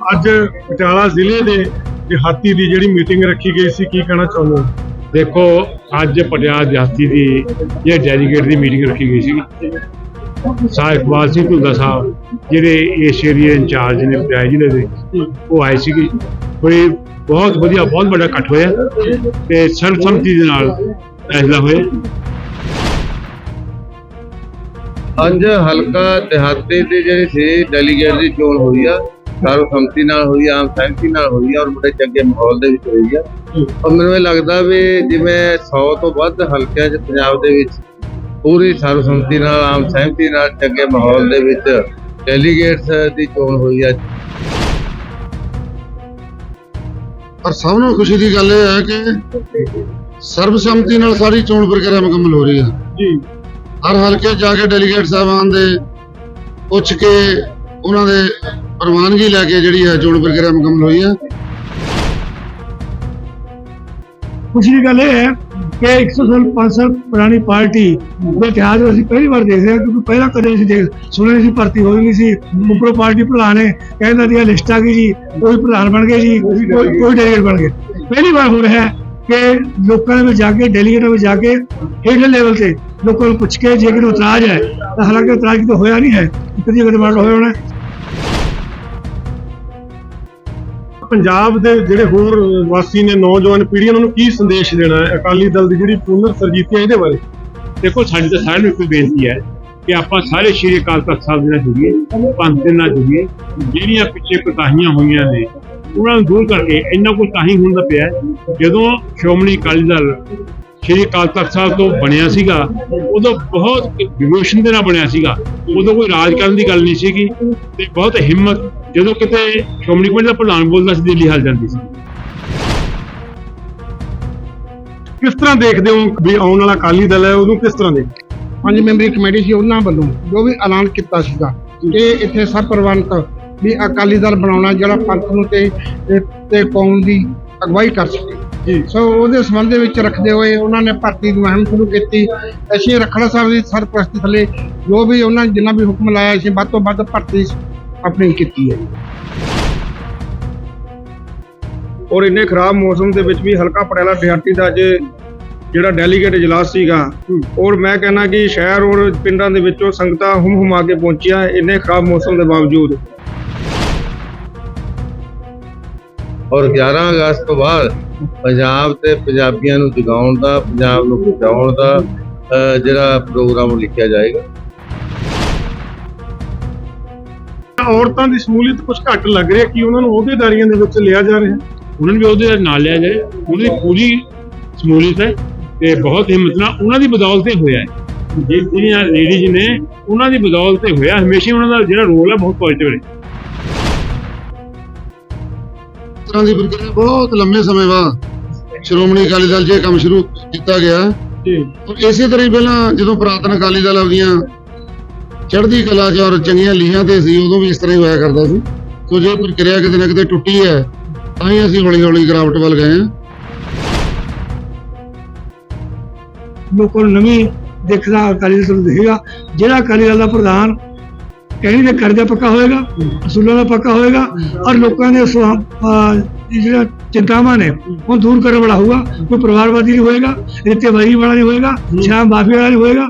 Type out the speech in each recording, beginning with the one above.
ਅੱਜ ਪਟਿਆਲਾ ਜ਼ਿਲ੍ਹੇ ਦੇ ਦਿਹਾਤੀ ਦੀ ਜਿਹੜੀ ਮੀਟਿੰਗ ਰੱਖੀ ਗਈ ਸੀ ਕੀ ਕਹਿਣਾ ਚਾਹੁੰਦੇ ਹੋ? ਦੇਖੋ ਅੱਜ ਪਟਿਆਲਾ ਦਿਹਾਤੀ ਦੀ ਇਹ ਡੈਲੀਗੇਟ ਦੀ ਮੀਟਿੰਗ ਰੱਖੀ ਗਈ ਸੀ। ਸਾਹਿਬ ਇਕਬਾਲ ਸਿੰਘ ਧੁੰਦਾ ਸਾਹਿਬ ਜਿਹੜੇ ਇਸ ਏਰੀਏ ਇੰਚਾਰਜ ਨੇ ਪਟਿਆਲਾ ਜ਼ਿਲ੍ਹੇ ਦੇ ਉਹ ਆਏ ਸੀਗੇ। ਕੋਈ ਬਹੁਤ ਵਧੀਆ ਬਹੁਤ ਵੱਡਾ ਇਕੱਠ ਹੋਇਆ ਤੇ ਸਰਬਸੰਮਤੀ ਦੇ ਨਾਲ ਫੈਸਲਾ ਹੋਇਆ। ਅੱਜ ਹਲਕਾ ਦਿਹਾਤੀ ਦੀ ਜਿਹੜੀ ਸੀ ਡੈਲੀਗੇਟ ਦੀ ਚੋਣ ਹੋਈ ਆ। ਸਰਵਸੰਮਤੀ ਨਾਲ ਹੋਈ ਆ, ਆਮ ਸਹਿਮਤੀ ਨਾਲ ਹੋਈ ਆ ਔਰ ਬੜੇ ਚੰਗੇ ਮਾਹੌਲ ਦੇ ਵਿੱਚ ਹੋਈ ਆ। ਔਰ ਮੈਨੂੰ ਇਹ ਲੱਗਦਾ ਵੀ ਜਿਵੇਂ 100 ਤੋਂ ਵੱਧ ਹਲਕਿਆਂ 'ਚ ਪੰਜਾਬ ਦੇ ਵਿੱਚ ਪੂਰੀ ਸਰਵਸੰਮਤੀ ਨਾਲ ਆਮ ਸਹਿਮਤੀ ਨਾਲ ਚੰਗੇ ਮਾਹੌਲ ਦੇ ਵਿੱਚ ਡੈਲੀਗੇਟਸ ਦੀ ਚੋਣ ਹੋਈ ਆ। ਪਰ ਸਭ ਨੂੰ ਖੁਸ਼ੀ ਦੀ ਗੱਲ ਇਹ ਹੈ ਕਿ ਸਰਬਸੰਮਤੀ ਨਾਲ ਸਾਰੀ ਚੋਣ ਪ੍ਰਕਿਰਿਆ ਮੁਕੰਮਲ ਹੋ ਰਹੀ ਹੈ ਜੀ। ਹਰ ਹਲਕੇ ਜਾ ਕੇ ਡੈਲੀਗੇਟ ਸਾਹਿਬਾਨ ਦੇ ਪੁੱਛ ਕੇ ਉਹਨਾਂ ਦੇ ਪ੍ਰਵਾਨਗੀ ਲੈ ਕੇ ਜਿਹੜੀ ਹੈ ਚੋਣ ਪ੍ਰਕਿਰਿਆ ਮੁਕੰਮਲ ਹੋਈ ਹੈ। ਖੁਸ਼ੀ ਦੀ ਗੱਲ ਇਹ ਹੈ ਕਿ 100 ਸਾਲ 5 ਸਾਲ ਪੁਰਾਣੀ ਪਾਰਟੀ ਦੇ ਇਤਿਹਾਸ ਅਸੀਂ ਪਹਿਲੀ ਵਾਰ ਦੇਖ ਰਹੇ ਹਾਂ, ਕਿਉਂਕਿ ਪਹਿਲਾਂ ਕਦੇ ਅਸੀਂ ਦੇਖ ਸੁਣਿਆ ਸੀ, ਭਰਤੀ ਹੋਈ ਨਹੀਂ ਸੀ। ਉੱਪਰੋਂ ਪਾਰਟੀ ਪ੍ਰਧਾਨ ਨੇ ਕਹਿੰਦਾ ਦੀ ਲਿਸਟ ਆ ਗਈ ਜੀ, ਕੋਈ ਪ੍ਰਧਾਨ ਬਣ ਗਏ ਜੀ, ਕੋਈ ਡੈਲੀਗੇਟ ਬਣ ਗਏ। ਪਹਿਲੀ ਵਾਰ ਹੋ ਰਿਹਾ ਹੈ ਕਿ ਲੋਕਾਂ ਦੇ ਵਿੱਚ ਜਾ ਕੇ ਡੈਲੀਗੇਟਾਂ ਵਿੱਚ ਜਾ ਕੇ ਹੇਠਲੇ ਲੈਵਲ ਤੇ ਲੋਕਾਂ ਨੂੰ ਪੁੱਛ ਕੇ ਜੇ ਕੋਈ ਇਤਰਾਜ਼ ਹੈ, ਤਾਂ ਹਾਲਾਂਕਿ ਇਤਰਾਜ਼ ਕਿਤੇ ਹੋਇਆ ਨਹੀਂ ਹੈ ਕਦੀ ਕਦੇ ਮਾਰ ਹੋਇਆ ਹੋਣਾ ਪੰਜਾਬ ਦੇ ਜਿਹੜੇ ਹੋਰ ਵਾਸੀ ਨੇ, ਨੌਜਵਾਨ ਪੀੜ੍ਹੀ, ਉਹਨਾਂ ਨੂੰ ਕੀ ਸੰਦੇਸ਼ ਦੇਣਾ ਹੈ? ਅਕਾਲੀ ਦਲ ਦੀ ਜਿਹੜੀ ਪੁਨਰ ਸਰਜੀਤੀ ਹੈ, ਇਹਦੇ ਬਾਰੇ। ਦੇਖੋ, ਸਾਡੀ ਤਾਂ ਸਾਰਿਆਂ ਨੂੰ ਇੱਕ ਬੇਨਤੀ ਹੈ ਕਿ ਆਪਾਂ ਸਾਰੇ ਸ਼੍ਰੀ ਅਕਾਲ ਤਖਤ ਸਾਹਿਬ ਦੇ ਨਾਲ ਜੁੜੀਏ, ਪੰਥ ਦੇ ਨਾਲ ਜੁੜੀਏ, ਜਿਹੜੀਆਂ ਪਿੱਛੇ ਕੋਤਾਹੀਆਂ ਹੋਈਆਂ ਨੇ, ਉਹਨਾਂ ਨੂੰ ਦੂਰ ਕਰਕੇ ਇੰਨਾ ਕੁਝ ਤਾਂ ਹੀ ਹੁੰਦਾ ਪਿਆ ਜਦੋਂ ਸ਼੍ਰੋਮਣੀ ਅਕਾਲੀ ਦਲ ਸ਼੍ਰੀ ਅਕਾਲ ਤਖਤ ਸਾਹਿਬ ਤੋਂ ਬਣਿਆ ਸੀਗਾ, ਉਦੋਂ ਬਹੁਤ ਡਿਵੋਸ਼ਨ ਦੇ ਨਾਲ ਬਣਿਆ ਸੀਗਾ। ਉਦੋਂ ਕੋਈ ਰਾਜ ਕਰਨ ਦੀ ਗੱਲ ਨਹੀਂ ਸੀਗੀ ਤੇ ਬਹੁਤ ਹਿੰਮਤ ਜਦੋਂ ਕਿਤੇ ਸ਼੍ਰੋਮਣੀ ਕਮੇਟੀ ਦਾ ਪ੍ਰਧਾਨ ਬੋਲਦਾ ਸੀ ਦਿੱਲੀ ਹਾਲ ਜਾਂਦੀ ਸੀ। ਕਿਸ ਤਰ੍ਹਾਂ ਦੇਖਦੇ ਹੋ ਵੀ ਆਉਣ ਵਾਲਾ ਅਕਾਲੀ ਦਲ ਹੈ ਉਹਨੂੰ ਕਿਸ ਤਰ੍ਹਾਂ ਦੇਖਦੇ ਪੰਜ ਮੈਂਬਰੀ ਕਮੇਟੀ ਸੀ ਉਹਨਾਂ ਵੱਲੋਂ ਜੋ ਵੀ ਐਲਾਨ ਕੀਤਾ ਸੀਗਾ ਕਿ ਇੱਥੇ ਸਭ ਪ੍ਰਬੰਧ ਵੀ ਅਕਾਲੀ ਦਲ ਬਣਾਉਣਾ ਜਿਹੜਾ ਪੰਥ ਨੂੰ ਤੇ ਤੇ- ਕੌਮ ਦੀ ਅਗਵਾਈ ਕਰ ਸਕੇ। ਜੀ। ਸੋ ਉਹਦੇ ਸੰਬੰਧ ਦੇ ਵਿੱਚ ਰੱਖਦੇ ਹੋਏ ਉਹਨਾਂ ਨੇ ਭਰਤੀ ਦੀ ਮੁਹਿੰਮ ਸ਼ੁਰੂ ਕੀਤੀ। ਅਸੀਂ ਰਖੜਾ ਸਾਹਿਬ ਦੀ ਸਰਪ੍ਰਸਤੀ ਥੱਲੇ ਜੋ ਵੀ ਉਹਨਾਂ ਜਿੰਨਾ ਵੀ ਹੁਕਮ ਲਾਇਆ ਅਸੀਂ ਵੱਧ ਤੋਂ ਵੱਧ ਭਰਤੀ ਆਪਣੀ ਕੀਤੀ ਹੈ। ਔਰ ਇੰਨੇ ਖਰਾਬ ਮੌਸਮ ਦੇ ਵਿੱਚ ਵੀ ਹਲਕਾ ਪਟਿਆਲਾ ਦਿਹਾਤੀ ਦਾ ਅੱਜ ਜਿਹੜਾ ਡੈਲੀਗੇਟ ਇਜਲਾਸ ਸੀਗਾ ਔਰ ਮੈਂ ਕਹਿੰਦਾ ਕਿ ਸ਼ਹਿਰ ਔਰ ਪਿੰਡਾਂ ਦੇ ਵਿੱਚੋਂ ਸੰਗਤਾਂ ਹੁਮ ਹੁਮਾ ਕੇ ਪਹੁੰਚੀਆਂ ਇੰਨੇ ਖਰਾਬ ਮੌਸਮ ਦੇ ਬਾਵਜੂਦ। ਔਰ 11 ਅਗਸਤ ਤੋਂ ਬਾਅਦ ਪੰਜਾਬ ਤੇ ਪੰਜਾਬੀਆਂ ਨੂੰ ਜਗਾਉਣ ਦਾ ਪੰਜਾਬ ਨੂੰ ਬਚਾਉਣ ਦਾ ਜਿਹੜਾ ਪ੍ਰੋਗਰਾਮ ਲਿਖਿਆ ਜਾਏਗਾ। ਔਰਤਾਂ ਦੀ ਸ਼ਮੂਲੀਅਤ ਕੁਝ ਘੱਟ ਲੱਗ ਰਹੀ ਹੈ। ਕਿ ਉਹਨਾਂ ਨੂੰ ਅਹੁਦੇਦਾਰੀਆਂ ਦੇ ਵਿੱਚ ਲਿਆ ਜਾ ਰਿਹਾ? ਹੈ ਉਹਨਾਂ ਨੂੰ ਵੀ ਉਹਦੇ ਨਾਲ ਲਿਆ ਜਾਏ। ਉਹਨਾਂ ਦੀ ਪੂਰੀ ਸਮੂਲੀਅਤ ਹੈ ਤੇ ਬਹੁਤ ਹਿੰਮਤ ਨਾਲ ਉਹਨਾਂ ਦੀ ਬਦੌਲਤ ਹੀ ਹੋਇਆ ਹੈ। ਜੇ ਜਿਹੜੀਆਂ ਲੇਡੀਜ਼ ਨੇ ਉਹਨਾਂ ਦੀ ਬਦੌਲਤ ਹੀ ਹੋਇਆ। ਹਮੇਸ਼ਾ ਉਹਨਾਂ ਦਾ ਜਿਹੜਾ ਰੋਲ ਹੈ ਬਹੁਤ ਪੋਜ਼ਿਟਿਵ ਇਸ ਤਰ੍ਹਾਂ ਦੀ ਪ੍ਰਕਿਰਿਆ ਬਹੁਤ ਲੰਮੇ ਸਮੇਂ ਬਾਅਦ ਸ਼੍ਰੋਮਣੀ ਅਕਾਲੀ ਦਲ 'ਚ ਇਹ ਕੰਮ ਸ਼ੁਰੂ ਕੀਤਾ ਗਿਆ। ਜੀ। ਇਸੇ ਤਰ੍ਹਾਂ ਹੀ ਪਹਿਲਾਂ ਜਦੋਂ ਪੁਰਾਤਨ ਅਕਾਲੀ ਦਲ ਆਪਦੀਆਂ ਚੜ੍ਹਦੀ ਕਲਾ 'ਚ ਔਰ ਚੰਗੀਆਂ ਲੀਹਾਂ ਤੇ ਸੀ, ਉਦੋਂ ਵੀ ਇਸ ਤਰ੍ਹਾਂ ਹੀ ਹੋਇਆ ਕਰਦਾ ਸੀ। ਸੋ ਜੇ ਪ੍ਰਕਿਰਿਆ ਕਿਤੇ ਨਾ ਕਿਤੇ ਟੁੱਟੀ ਹੈ, ਤਾਂ ਹੀ ਅਸੀਂ ਹੌਲੀ ਹੌਲੀ ਗਿਰਾਵਟ ਵੱਲ ਗਏ ਹਾਂ। ਲੋਕਾਂ ਨੂੰ ਨਵੀਂ ਦੇਖਦਾ ਅਕਾਲੀ ਦਲ ਤੁਹਾਨੂੰ ਦਿਖੇਗਾ ਜਿਹੜਾ ਅਕਾਲੀ ਦਲ ਦਾ ਪ੍ਰਧਾਨ ਕਹਿਣੀ ਦੇ ਕਰਜ਼ਾ ਪੱਕਾ ਹੋਏਗਾ ਅਸੂਲਾਂ ਦਾ ਪੱਕਾ ਹੋਏਗਾ ਔਰ ਲੋਕਾਂ ਦੇ ਜਿਹੜਾ ਚਿੰਤਾਵਾਂ ਨੇ, ਉਹ ਦੂਰ ਕਰਨ ਵਾਲਾ ਹੋਊਗਾ, ਕੋਈ ਪਰਿਵਾਰਵਾਦੀ ਨਹੀਂ ਹੋਏਗਾ ਰਿੱਤੇਵਾਦੀ ਵਾਲਾ ਨਹੀਂ ਹੋਏਗਾ, ਸ਼ਾਮ ਮਾਫੀ ਵਾਲਾ ਨਹੀਂ ਹੋਏਗਾ।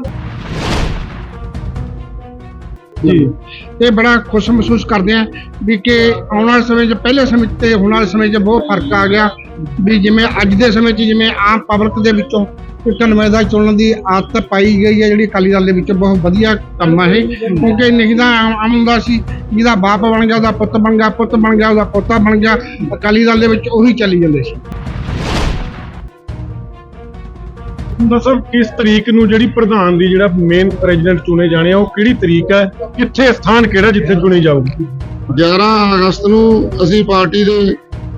ਜੀ। ਤੇ ਬੜਾ ਖੁਸ਼ ਮਹਿਸੂਸ ਕਰਦੇ ਆ ਵੀ ਕਿ ਆਉਣ ਵਾਲੇ ਸਮੇਂ 'ਚ, ਪਹਿਲੇ ਸਮੇਂ ਤੇ, ਹੁਣ ਵਾਲੇ ਸਮੇਂ 'ਚ ਬਹੁਤ ਫ਼ਰਕ ਆ ਗਿਆ ਵੀ ਜਿਵੇਂ ਅੱਜ ਦੇ ਸਮੇਂ 'ਚ ਜਿਵੇਂ ਆਮ ਪਬਲਿਕ ਦੇ ਵਿੱਚੋਂ ਇੱਕ ਨੁਮਾਇੰਦਾ ਚੁਣਨ ਦੀ ਆਦਤ ਪਾਈ ਗਈ ਹੈ, ਜਿਹੜੀ ਅਕਾਲੀ ਦਲ ਦੇ ਵਿੱਚ ਬਹੁਤ ਵਧੀਆ ਕੰਮ ਹੈ ਇਹ। ਕਿਉਂਕਿ ਨਹੀਂ ਤਾਂ ਆਮ ਆਮ ਹੁੰਦਾ ਸੀ ਜਿਹਦਾ ਬਾਪ ਬਣ ਗਿਆ, ਉਹਦਾ ਪੁੱਤ ਬਣ ਗਿਆ, ਪੁੱਤ ਬਣ ਗਿਆ, ਉਹਦਾ ਪੋਤਾ ਬਣ ਗਿਆ, ਅਕਾਲੀ ਦਲ ਦੇ ਵਿੱਚ ਉਹੀ ਚੱਲੀ ਜਾਂਦੇ ਸੀ। ਦੱਸੋ ਕਿਸ ਤਰੀਕ ਨੂੰ ਜਿਹੜੀ ਪ੍ਰਧਾਨ ਦੀ ਜਿਹੜਾ ਮੇਨ ਪ੍ਰੈਜ਼ੀਡੈਂਟ ਚੁਣੇ ਜਾਣੇ ਆ ਉਹ ਕਿਹੜੀ ਤਰੀਕ ਹੈ? ਕਿੱਥੇ ਸਥਾਨ ਕਿਹੜਾ ਜਿੱਥੇ ਚੁਣੀ ਜਾਊਗੀ? 11 ਅਗਸਤ ਨੂੰ ਅਸੀਂ ਪਾਰਟੀ ਦੇ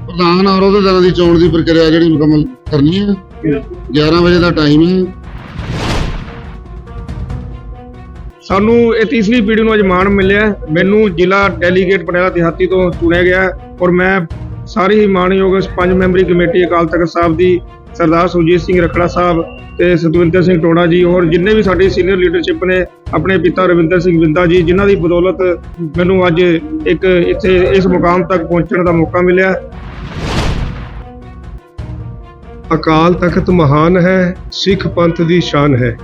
ਪ੍ਰਧਾਨ ਔਰ ਅਹੁਦੇਦਾਰਾਂ ਦੀ ਚੋਣ ਦੀ ਪ੍ਰਕਿਰਿਆ ਜਿਹੜੀ ਮੁਕੰਮਲ ਕਰਨੀ ਹੈ। 11 ਵਜੇ ਦਾ ਟਾਈਮ ਹੈ। ਸਾਨੂੰ ਇਹ ਤੀਸਰੀ ਪੀੜ੍ਹੀ ਨੂੰ ਅੱਜ ਮਾਣ ਮਿਲਿਆ। ਮੈਨੂੰ ਜ਼ਿਲ੍ਹਾ ਡੈਲੀਗੇਟ ਪਟਿਆਲਾ ਦਿਹਾਤੀ ਤੋਂ ਚੁਣਿਆ ਗਿਆ ਔਰ ਮੈਂ ਸਾਰੀ ਹੀ ਮਾਣਯੋਗ ਪੰਜ ਮੈਂਬਰੀ ਕਮੇਟੀ ਅਕਾਲ ਤਖਤ ਸਾਹਿਬ ਦੀ ਸਰਦਾਰ ਸੁਰਜੀਤ ਸਿੰਘ ਰਖੜਾ ਸਾਹਿਬ ਤੇ ਸਤਵਿੰਦਰ ਸਿੰਘ ਟੋੜਾ ਜੀ ਹੋਰ ਜਿੰਨੇ ਵੀ ਸਾਡੀ ਸੀਨੀਅਰ ਲੀਡਰਸ਼ਿਪ ਨੇ ਆਪਣੇ ਪਿਤਾ ਰਵਿੰਦਰ ਸਿੰਘ ਬਿੰਦਾ ਜੀ ਜਿਨ੍ਹਾਂ ਦੀ ਬਦੌਲਤ ਮੈਨੂੰ ਅੱਜ ਇੱਕ ਇੱਥੇ ਇਸ ਮੁਕਾਮ ਤੱਕ ਪਹੁੰਚਣ ਦਾ ਮੌਕਾ ਮਿਲਿਆ। ਅਕਾਲ ਤਖਤ ਮਹਾਨ ਹੈ ਸਿੱਖ ਪੰਥ ਦੀ ਸ਼ਾਨ ਹੈ।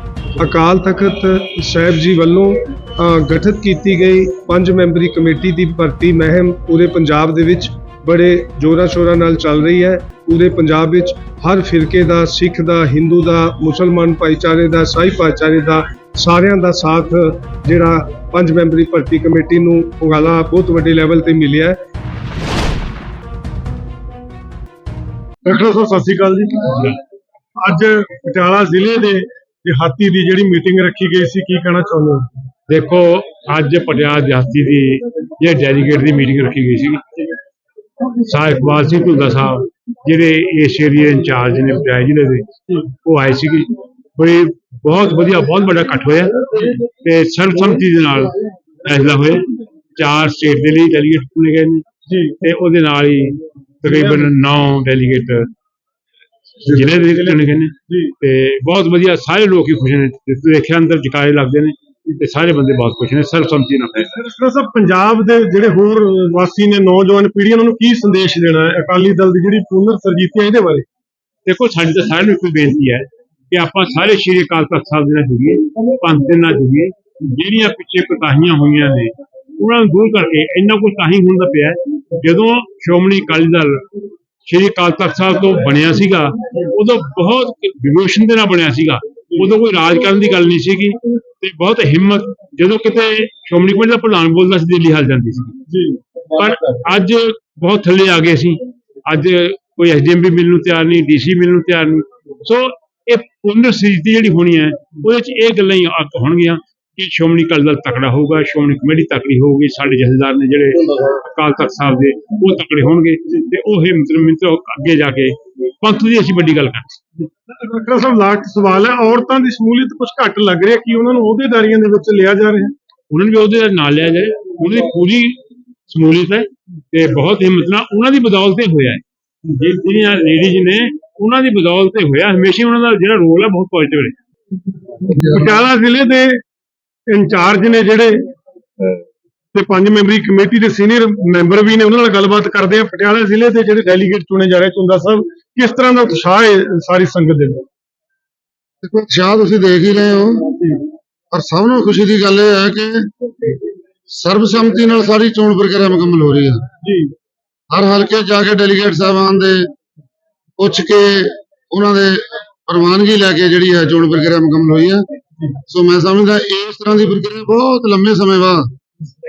ਅਕਾਲ ਤਖਤ ਸਾਹਿਬ ਜੀ ਵੱਲੋਂ ਅ, ਗਠਿਤ ਕੀਤੀ ਗਈ ਪੰਜ ਮੈਂਬਰੀ ਕਮੇਟੀ ਦੀ ਭਰਤੀ ਮਹਿਮ ਪੂਰੇ ਪੰਜਾਬ ਦੇ ਵਿੱਚ ਬੜੇ ਜੋਰਾਂ ਸ਼ੋਰਾਂ ਨਾਲ ਚੱਲ ਰਹੀ ਹੈ। ਪੂਰੇ ਪੰਜਾਬ ਵਿੱਚ ਹਰ ਫਿਰਕੇ ਦਾ ਸਿੱਖ ਦਾ ਹਿੰਦੂ ਦਾ ਮੁਸਲਮਾਨ ਭਾਈਚਾਰੇ ਦਾ ਸਾਈ ਭਾਈਚਾਰੇ ਦਾ ਸਾਰਿਆਂ ਦਾ ਸਾਥ ਜਿਹੜਾ ਪੰਜ ਮੈਂਬਰੀ ਭਰਤੀ ਕਮੇਟੀ ਨੂੰ ਉਗਾਲਾ ਬਹੁਤ ਵੱਡੇ ਲੈਵਲ ਤੇ ਮਿਲਿਆ ਹੈ। ਡਾਕਟਰ ਸਾਹਿਬ ਸਤਿ ਸ਼੍ਰੀ ਅਕਾਲ ਜੀ। ਅੱਜ ਪਟਿਆਲਾ ਜ਼ਿਲ੍ਹੇ ਦੇ ਦਿਹਾਤੀ ਦੀ ਜਿਹੜੀ ਮੀਟਿੰਗ ਰੱਖੀ ਗਈ ਸੀ ਕੀ ਕਹਿਣਾ ਚਾਹੁੰਦੇ ਹੋ? ਦੇਖੋ ਅੱਜ ਪਟਿਆਲਾ ਦਿਹਾਤੀ ਦੀ ਇਹ ਡੈਲੀਗੇਟ ਦੀ ਮੀਟਿੰਗ ਰੱਖੀ ਗਈ ਸੀ ਸਾਹਿਬ ਇਕਬਾਲ ਸਿੰਘ ਭੁੱਲਰ ਸਾਹਿਬ। ਜਿਹੜੇ ਇਸ ਏਰੀਏ ਇੰਚਾਰਜ ਨੇ ਪਟਿਆਲਾ ਜ਼ਿਲ੍ਹੇ ਦੇ ਉਹ ਆਏ ਸੀਗੇ। ਬੜੀ ਬਹੁਤ ਵਧੀਆ ਬਹੁਤ ਵੱਡਾ ਇਕੱਠ ਹੋਇਆ ਤੇ ਸਰਬਸੰਮਤੀ ਦੇ ਨਾਲ ਫੈਸਲਾ ਹੋਇਆ। ਚਾਰ ਸਟੇਟ ਦੇ ਲਈ ਡੈਲੀਗੇਟ ਚੁਣੇ ਗਏ ਨੇ ਜੀ ਤੇ ਉਹਦੇ ਨਾਲ ਹੀ ਤਕਰੀਬਨ 9 ਡੈਲੀਗੇਟ ਜ਼ਿਲ੍ਹੇ ਦੇ ਚੁਣੇ ਗਏ ਨੇ। ਤੇ ਬਹੁਤ ਵਧੀਆ ਸਾਰੇ ਲੋਕ ਹੀ ਖੁਸ਼ ਨੇ। ਦੇਖਿਆ ਅੰਦਰ ਜਕਾਰੇ ਲੱਗਦੇ ਨੇ। ਤੇ ਸਾਰੇ ਬੰਦੇ ਬਹੁਤ ਖੁਸ਼ ਨੇ ਸਰਬਸੰਮਤੀ ਨਾਲ ਫੈਸਲਾ ਡਾਕਟਰ ਸਾਹਿਬ ਪੰਜਾਬ ਦੇ ਜਿਹੜੇ ਹੋਰ ਵਾਸੀ ਨੇ ਨੌਜਵਾਨ ਪੀੜ੍ਹੀ ਉਹਨਾਂ ਨੂੰ ਕੀ ਸੰਦੇਸ਼ ਦੇਣਾ ਹੈ? ਅਕਾਲੀ ਦਲ ਦੀ ਜਿਹੜੀ ਪੁਨਰ ਸਰਜੀਤੀ ਹੈ ਇਹਦੇ ਬਾਰੇ। ਦੇਖੋ ਸਾਡੀ ਤਾਂ ਸਾਰਿਆਂ ਨੂੰ ਇੱਕ ਬੇਨਤੀ ਹੈ ਕਿ ਆਪਾਂ ਸਾਰੇ ਸ਼੍ਰੀ ਅਕਾਲ ਤਖਤ ਸਾਹਿਬ ਦੇ ਨਾਲ ਜੁੜੀਏ ਪੰਥ ਦੇ ਨਾਲ ਜੁੜੀਏ। ਜਿਹੜੀਆਂ ਪਿੱਛੇ ਕੋਤਾਹੀਆਂ ਹੋਈਆਂ ਨੇ ਉਹਨਾਂ ਨੂੰ ਦੂਰ ਕਰਕੇ ਇੰਨਾ ਕੁਝ ਤਾਂ ਹੀ ਹੁੰਦਾ ਪਿਆ। ਜਦੋਂ ਸ਼੍ਰੋਮਣੀ ਅਕਾਲੀ ਦਲ ਸ਼੍ਰੀ ਅਕਾਲ ਤਖਤ ਸਾਹਿਬ ਤੋਂ ਬਣਿਆ ਸੀਗਾ ਉਦੋਂ ਬਹੁਤ ਡਿਵੋਸ਼ਨ ਦੇ ਨਾਲ ਬਣਿਆ ਸੀਗਾ। ਉਦੋਂ ਕੋਈ ਰਾਜ ਕਰਨ ਦੀ ਗੱਲ ਨਹੀਂ ਸੀਗੀ ਤੇ ਬਹੁਤ ਹਿੰਮਤ ਜਦੋਂ ਕਿਤੇ ਸ਼੍ਰੋਮਣੀ ਕਮੇਟੀ ਦਾ ਪ੍ਰਧਾਨ ਬੋਲਦਾ ਸੀ ਦਿੱਲੀ ਹਾਲ ਜਾਂਦੀ ਸੀ। ਜੀ। ਪਰ ਅੱਜ ਬਹੁਤ ਥੱਲੇ ਆ ਗਏ ਸੀ। ਅੱਜ ਕੋਈ ਐਸਡੀਐਮ ਵੀ ਮਿਲਣ ਨੂੰ ਤਿਆਰ ਨਹੀਂ ਡੀਸੀ ਮਿਲਣ ਨੂੰ ਤਿਆਰ ਨਹੀਂ। ਸੋ ਇਹ ਪੁਨਰ ਸਥਿਤੀ ਜਿਹੜੀ ਹੋਣੀ ਹੈ ਉਹਦੇ ਚ ਇਹ ਗੱਲਾਂ ਹੀ ਹੋਣਗੀਆਂ। ਕਿ ਸ਼੍ਰੋਮਣੀ ਅਕਾਲੀ ਦਲ ਤਕੜਾ ਹੋਊਗਾ ਸ਼੍ਰੋਮਣੀ ਕਮੇਟੀ ਤਕੜੀ ਹੋਊਗੀ ਸਾਡੇ ਜਥੇਦਾਰ ਨੇ ਜਿਹੜੇ ਅਕਾਲ ਤਖਤ ਸਾਹਿਬ ਦੇ ਉਹ ਤਕੜੇ ਹੋਣਗੇ ਤੇ ਉਹ ਹੀ ਮਤਲਬ ਮਿੰਤਰ ਅੱਗੇ ਜਾ ਕੇ ਪੰਥ ਦੀ ਅਸੀਂ ਵੱਡੀ ਗੱਲ ਕਰਦੇ ਡਾਕਟਰ ਸਾਹਿਬ ਲਾਸਟ ਸਵਾਲ ਹੈ ਔਰਤਾਂ ਦੀ ਸ਼ਮੂਲੀਅਤ ਕੁਝ ਘੱਟ ਲੱਗ ਰਹੀ ਹੈ ਕਿ ਉਹਨਾਂ ਨੂੰ ਅਹੁਦੇਦਾਰੀਆਂ ਦੇ ਵਿੱਚ ਲਿਆ ਜਾ ਰਿਹਾ ਉਹਨਾਂ ਨੂੰ ਵੀ ਉਹਦੇ ਨਾਲ ਲਿਆ ਜਾਏ ਉਹਨਾਂ ਦੀ ਪੂਰੀ ਸਮੂਲੀਅਤ ਹੈ ਤੇ ਬਹੁਤ ਹਿੰਮਤ ਨਾਲ ਉਹਨਾਂ ਦੀ ਬਦੌਲਤ ਹੀ ਹੋਇਆ ਹੈ। ਜੇ ਜਿਹੜੀਆਂ ਲੇਡੀਜ਼ ਨੇ ਉਹਨਾਂ ਦੀ ਬਦੌਲਤ ਹੀ ਹੋਇਆ ਹਮੇਸ਼ਾ ਉਹਨਾਂ ਦਾ ਜਿਹੜਾ ਰੋਲ ਹੈ ਬਹੁਤ ਪੋਜ਼ਿਟਿਵ ਰਿਹਾ। ਪਟਿਆਲਾ ਜ਼ਿਲ੍ਹੇ ਦੇ ਇੰਚਾਰਜ ਨੇ ਜਿਹੜੇ ਤੇ ਪੰਜ ਮੈਂਬਰੀ ਕਮੇਟੀ ਦੇ ਸੀਨੀਅਰ ਮੈਂਬਰ ਵੀ ਨੇ ਉਹਨਾਂ ਨਾਲ ਗੱਲਬਾਤ ਕਰਦੇ ਆ ਪਟਿਆਲਾ ਜ਼ਿਲ੍ਹੇ ਦੇ ਜਿਹੜੇ ਡੈਲੀਗੇਟ ਚੁਣੇ ਜਾ ਰਹੇ ਚੁੰਦਾ ਸਾਹਿਬ ਕਿਸ ਤਰ੍ਹਾਂ ਦਾ ਉਤਸ਼ਾਹ ਹੈ ਸਾਰੀ ਸੰਗਤ ਦੇ ਵਿੱਚ ਦੇਖੋ ਉਤਸ਼ਾਹ ਤੁਸੀਂ ਦੇਖ ਹੀ ਰਹੇ ਹੋ ਪਰ ਸਭ ਨੂੰ ਖੁਸ਼ੀ ਦੀ ਗੱਲ ਇਹ ਹੈ ਕਿ ਸਰਬਸੰਮਤੀ ਨਾਲ ਸਾਰੀ ਚੋਣ ਪ੍ਰਕਿਰਿਆ ਮੁਕੰਮਲ ਹੋ ਰਹੀ ਹੈ। ਜੀ। ਹਰ ਹਲਕੇ ਜਾ ਕੇ ਡੈਲੀਗੇਟ ਸਾਹਿਬਾਨ ਦੇ ਪੁੱਛ ਕੇ ਉਹਨਾਂ ਦੇ ਪ੍ਰਵਾਨਗੀ ਲੈ ਕੇ ਜਿਹੜੀ ਹੈ ਚੋਣ ਪ੍ਰਕਿਰਿਆ ਮੁਕੰਮਲ ਹੋਈ ਹੈ। ਸੋ ਮੈਂ ਸਮਝਦਾ ਇਸ ਤਰ੍ਹਾਂ ਦੀ ਪ੍ਰਕਿਰਿਆ ਬਹੁਤ ਲੰਮੇ ਸਮੇਂ ਬਾਅਦ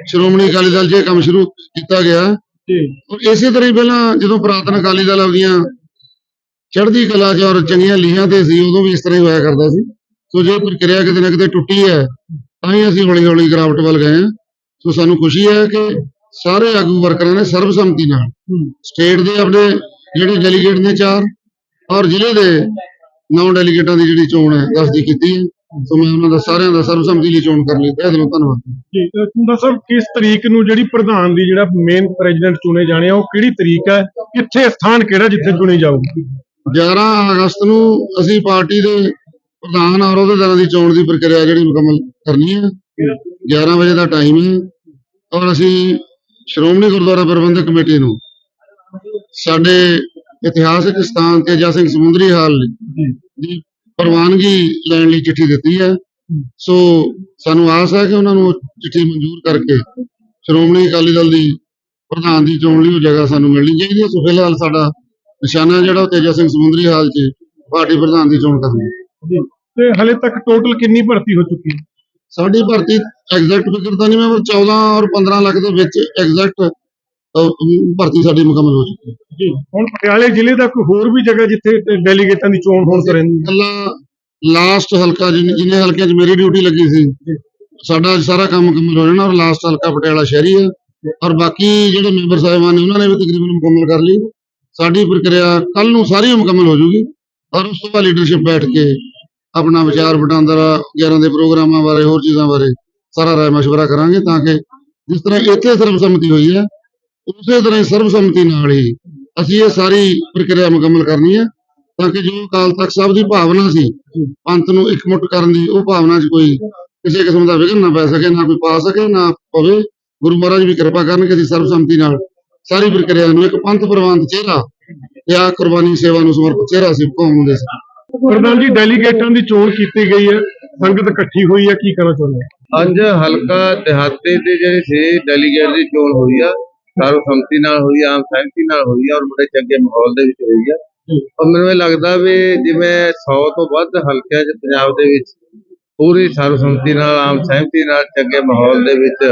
ਸ਼੍ਰੋਮਣੀ ਅਕਾਲੀ ਦਲ ਇਹ ਕੰਮ ਸ਼ੁਰੂ ਕੀਤਾ ਗਿਆ। ਜੀ। ਇਸੇ ਤਰ੍ਹਾਂ ਹੀ ਪਹਿਲਾਂ ਜਦੋਂ ਪੁਰਾਤਨ ਅਕਾਲੀ ਦਲ ਆਪਦੀਆਂ ਚੜ੍ਹਦੀ ਕਲਾ 'ਚ ਔਰ ਚੰਗੀਆਂ ਲੀਹਾਂ ਤੇ ਸੀ ਉਦੋਂ ਵੀ ਇਸ ਤਰ੍ਹਾਂ ਹੀ ਹੋਇਆ ਕਰਦਾ ਸੀ। ਸੋ ਜੇ ਪ੍ਰਕਿਰਿਆ ਕਿਤੇ ਨਾ ਕਿਤੇ ਟੁੱਟੀ ਹੈ ਤਾਂ ਹੀ ਅਸੀਂ ਹੌਲੀ ਹੌਲੀ ਗਿਰਾਵਟ ਵੱਲ ਗਏ ਹਾਂ। ਸੋ ਸਾਨੂੰ ਖੁਸ਼ੀ ਹੈ ਕਿ ਸਾਰੇ ਆਗੂ ਵਰਕਰਾਂ ਨੇ ਸਰਬਸੰਮਤੀ ਨਾਲ ਸਟੇਟ ਦੇ ਆਪਣੇ ਜਿਹੜੇ ਡੈਲੀਗੇਟ ਨੇ ਚਾਰ ਔਰ ਜ਼ਿਲ੍ਹੇ ਦੇ ਨੌ ਡੈਲੀਗੇਟਾਂ ਦੀ ਜਿਹੜੀ ਚੋਣ ਹੈ 10 ਦੀ ਕੀਤੀ ਹੈ। ਸੋ ਮੈਂ ਉਹਨਾਂ ਦਾ ਸਾਰਿਆਂ ਦਾ ਸਰਬਸੰਮਤੀ ਲਈ ਚੋਣ ਕਰਨ ਲਈ। ਤਹਿ ਦਿਲੋਂ ਧੰਨਵਾਦ। ਜੀ ਚੁੰਦਾ ਸਾਹਿਬ ਕਿਸ ਤਰੀਕ ਨੂੰ ਜਿਹੜੀ ਪ੍ਰਧਾਨ ਦੀ ਜਿਹੜਾ ਮੇਨ ਪ੍ਰੈਜ਼ੀਡੈਂਟ ਚੁਣੇ ਜਾਣੇ ਆ ਉਹ ਕਿਹੜੀ ਤਰੀਕ ਹੈ? ਕਿੱਥੇ ਸਥਾਨ ਕਿਹੜਾ ਜਿੱਥੇ ਚੁਣੀ ਜਾਊਗੀ? 11 ਅਗਸਤ ਨੂੰ ਅਸੀਂ ਪਾਰਟੀ ਦੇ ਪ੍ਰਧਾਨ ਔਰ ਅਹੁਦੇਦਾਰਾਂ ਦੀ ਚੋਣ ਦੀ ਪ੍ਰਕਿਰਿਆ ਜਿਹੜੀ ਮੁਕੰਮਲ ਕਰਨੀ ਹੈ। 11 ਵਜੇ ਦਾ ਟਾਈਮ ਹੈ ਔਰ ਅਸੀਂ ਸ਼੍ਰੋਮਣੀ ਗੁਰਦੁਆਰਾ ਪ੍ਰਬੰਧਕ ਕਮੇਟੀ ਨੂੰ ਸਾਡੇ ਇਤਿਹਾਸਕ ਸਥਾਨ ਤੇਜਾ ਸਿੰਘ ਸਮੁੰਦਰੀ ਹਾਲ ਦੀ ਪ੍ਰਵਾਨਗੀ ਲੈਣ ਲਈ ਚਿੱਠੀ ਦਿੱਤੀ ਹੈ। ਸੋ ਸਾਨੂੰ ਆਸ ਹੈ ਕਿ ਉਹਨਾਂ ਨੂੰ ਚਿੱਠੀ ਮਨਜ਼ੂਰ ਕਰਕੇ ਸ਼੍ਰੋਮਣੀ ਅਕਾਲੀ ਦਲ ਦੀ ਪ੍ਰਧਾਨ ਦੀ ਚੋਣ ਲਈ ਉਹ ਜਗ੍ਹਾ ਸਾਨੂੰ ਮਿਲਣੀ ਚਾਹੀਦੀ ਹੈ। ਸੋ ਫਿਲਹਾਲ ਸਾਡਾ ਨਿਸ਼ਾਨਾ ਜਿਹੜਾ ਤੇਜਾ ਸਿੰਘ ਸਮੁੰਦਰੀ ਹਾਲ 'ਚ ਪਾਰਟੀ ਪ੍ਰਧਾਨ ਦੀ ਚੋਣ ਕਰਨੀ ਹੈ ਤੇ ਹਲੇ ਤੱਕ ਟੋਟਲ ਕਿੰਨੀ ਭਰਤੀ ਹੋ ਚੁੱਕੀ ਹੈ? ਸਾਡੀ ਭਰਤੀ ਐਗਜ਼ੈਕਟ ਫਿਗਰ ਤਾਂ ਨਹੀਂ ਮੈਂ ਪਰ 14 ਔਰ 15 ਲੱਖ ਦੇ ਵਿੱਚ ਐਗਜ਼ੈਕਟ ਭਰਤੀ ਸਾਡੀ ਮੁਕੰਮਲ ਹੋ ਚੁੱਕੀ ਹੈ। ਜੀ। ਹੁਣ ਪਟਿਆਲੇ ਜ਼ਿਲ੍ਹੇ ਦਾ ਕੋਈ ਹੋਰ ਵੀ ਜਗ੍ਹਾ ਜਿੱਥੇ ਡੈਲੀਗੇਟਾਂ ਦੀ ਚੋਣ ਹੋਣ ਕਰਨ ਕੱਲਾ ਲਾਸਟ ਹਲਕਾ ਜਿੰਨੇ ਹਲਕਿਆਂ 'ਚ ਮੇਰੀ ਡਿਊਟੀ ਲੱਗੀ ਸੀ ਸਾਡਾ ਸਾਰਾ ਕੰਮ ਮੁਕੰਮਲ ਹੋ ਜਾਣਾ ਔਰ ਲਾਸਟ ਹਲਕਾ ਪਟਿਆਲਾ ਸ਼ਹਿਰੀ ਹੈ। ਔਰ ਬਾਕੀ ਜਿਹੜੇ ਮੈਂਬਰ ਸਾਹਿਬਾਨ ਨੇ ਉਹਨਾਂ ਨੇ ਵੀ ਤਕਰੀਬਨ ਮੁਕੰਮਲ ਕਰ ਲਈ। ਸਾਡੀ ਪ੍ਰਕਿਰਿਆ ਕੱਲ ਨੂੰ ਸਾਰੀ ਮੁਕੰਮਲ ਹੋ ਜੂਗੀ ਔਰ ਉਸ ਤੋਂ ਬਾਅਦ ਲੀਡਰਸ਼ਿਪ ਬੈਠ ਕੇ ਆਪਣਾ ਵਿਚਾਰ ਵਟਾਂਦਰਾ 11 ਦੇ ਪ੍ਰੋਗਰਾਮਾਂ ਬਾਰੇ ਹੋਰ ਚੀਜ਼ਾਂ ਬਾਰੇ ਸਾਰਾ ਰਾਏ ਮਸ਼ਵਰਾ ਕਰਾਂਗੇ ਤਾਂ ਕਿ ਜਿਸ ਤਰ੍ਹਾਂ ਇੱਥੇ ਸਰਬਸੰਮਤੀ ਹੋਈ ਹੈ ਉਸੇ ਤਰ੍ਹਾਂ ਸਰਬਸੰਮਤੀ ਨਾਲ ਹੀ ਅਸੀਂ ਇਹ ਸਾਰੀ ਪ੍ਰਕਿਰਿਆ ਮੁਕੰਮਲ ਕਰਨੀ ਹੈ ਤਾਂ ਕਿ ਜੋ ਅਕਾਲ ਤਖਤ ਸਾਹਿਬ ਦੀ ਭਾਵਨਾ ਸੀ ਪੰਥ ਨੂੰ ਇਕਮੁੱਠ ਕਰਨ ਦੀ ਉਹ ਭਾਵਨਾ 'ਚ ਕੋਈ ਕਿਸੇ ਕਿਸਮ ਦਾ ਵਿਘਨ ਨਾ ਪੈ ਸਕੇ ਨਾ ਕੋਈ ਪਾ ਸਕੇ ਨਾ ਪਵੇ। ਗੁਰੂ ਮਹਾਰਾਜ ਵੀ ਕਿਰਪਾ ਕਰਨ ਕਿ ਅਸੀਂ ਸਰਬਸੰਮਤੀ ਨਾਲ ਸਾਰੀ ਪ੍ਰਕਿਰਿਆ ਨੂੰ ਇੱਕ ਪੰਥ ਪ੍ਰਵਾਨਤ ਚਿਹਰਾ ਤੇ ਆ ਕੁਰਬਾਨੀ ਸੇਵਾ ਨੂੰ ਸਮਰਪਿਤ ਚਿਹਰਾ ਅਸੀਂ ਕਹਾਉਂਦੇ ਸੀ ਪ੍ਰਧਾਨ ਜੀ ਡੈਲੀਗੇਟਾਂ ਦੀ ਚੋਣ ਕੀਤੀ ਗਈ ਹੈ ਸੰਗਤ ਇਕੱਠੀ ਹੋਈ ਹੈ ਕੀ ਕਹਿਣਾ ਚਾਹੁੰਦੇ ਹੋ? ਅੱਜ ਹਲਕਾ ਦਿਹਾਤੀ ਦੇ ਜਿਹੜੇ ਸੀ ਡੈਲੀਗੇਟ ਦੀ ਚੋਣ ਹੋਈ ਆ ਸਰਬਸੰਮਤੀ ਨਾਲ ਹੋਈ ਆ, ਆਮ ਸਹਿਮਤੀ ਨਾਲ ਹੋਈ ਆ ਔਰ ਬੜੇ ਚੰਗੇ ਮਾਹੌਲ ਦੇ ਵਿੱਚ ਹੋਈ ਆ। ਔਰ ਮੈਨੂੰ ਇਹ ਲੱਗਦਾ ਵੀ ਜਿਵੇਂ 100 ਤੋਂ ਵੱਧ ਹਲਕਿਆਂ 'ਚ ਪੰਜਾਬ ਦੇ ਵਿੱਚ ਪੂਰੀ ਸਰਬਸੰਮਤੀ ਨਾਲ ਆਮ ਸਹਿਮਤੀ ਨਾਲ ਚੰਗੇ ਮਾਹੌਲ ਦੇ ਵਿੱਚ